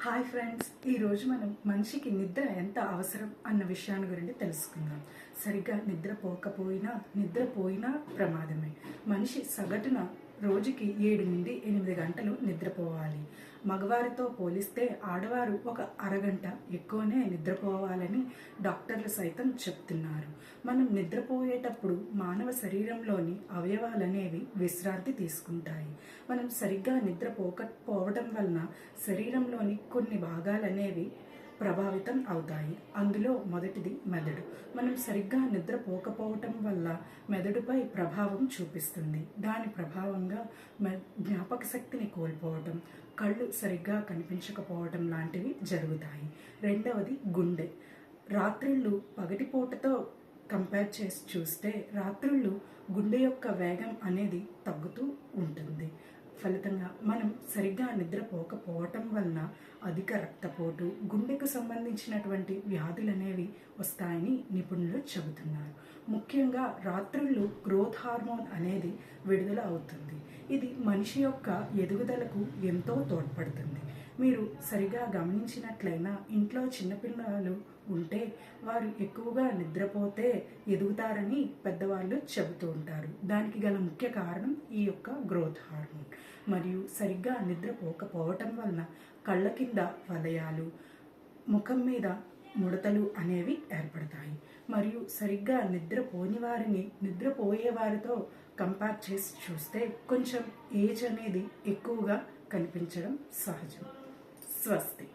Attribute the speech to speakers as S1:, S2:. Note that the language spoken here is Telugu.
S1: హాయ్ ఫ్రెండ్స్ ఈరోజు మనం మనిషికి నిద్ర ఎంత అవసరం అన్న విషయాన్ని గురించి తెలుసుకుందాం. సరిగ్గా నిద్రపోకపోయినా నిద్రపోయినా ప్రమాదమే. మనిషి సగటున రోజుకి ఏడు నుండి ఎనిమిది గంటలు నిద్రపోవాలి. మగవారితో పోలిస్తే ఆడవారు ఒక అరగంట ఎక్కువనే నిద్రపోవాలని డాక్టర్లు సైతం చెప్తున్నారు. మనం నిద్రపోయేటప్పుడు మానవ శరీరంలోని అవయవాలనేవి విశ్రాంతి తీసుకుంటాయి. మనం సరిగ్గా నిద్రపోకపోవడం వలన శరీరంలోని కొన్ని భాగాలనేవి ప్రభావితం అవుతాయి. అందులో మొదటిది మెదడు. మనం సరిగ్గా నిద్రపోకపోవటం వల్ల మెదడుపై ప్రభావం చూపిస్తుంది. దాని ప్రభావంగా మె జ్ఞాపక శక్తిని కోల్పోవటం కళ్ళు సరిగ్గా కనిపించకపోవటం లాంటివి జరుగుతాయి. రెండవది గుండె. రాత్రిళ్ళు పగటిపూటతో కంపేర్ చేసి చూస్తే రాత్రుళ్ళు గుండె యొక్క వేగం అనేది తగ్గుతూ ఉంటుంది. ఫలితంగా మనం సరిగ్గా నిద్రపోకపోవటం వలన అధిక రక్తపోటు గుండెకు సంబంధించినటువంటి వ్యాధులు అనేవి వస్తాయని నిపుణులు చెబుతున్నారు. ముఖ్యంగా రాత్రుళ్ళు గ్రోత్ హార్మోన్ అనేది విడుదల అవుతుంది. ఇది మనిషి యొక్క ఎదుగుదలకు ఎంతో తోడ్పడుతుంది. మీరు సరిగా గమనించినట్లయినా ఇంట్లో చిన్నపిల్లలు ఉంటే వారు ఎక్కువగా నిద్రపోతే ఎదుగుతారని పెద్దవాళ్ళు చెబుతూ ఉంటారు. దానికి గల ముఖ్య కారణం ఈ యొక్క గ్రోత్ హార్మోన్ మరియు సరిగ్గా నిద్రపోకపోవటం వలన కళ్ళ కింద వలయాలు ముఖం మీద ముడతలు అనేవి ఏర్పడతాయి. మరియు సరిగ్గా నిద్రపోని వారిని నిద్రపోయే వారితో కంపేర్ చేసి చూస్తే కొంచెం ఏజ్ అనేది ఎక్కువగా కనిపించడం సహజం. స్వస్తి.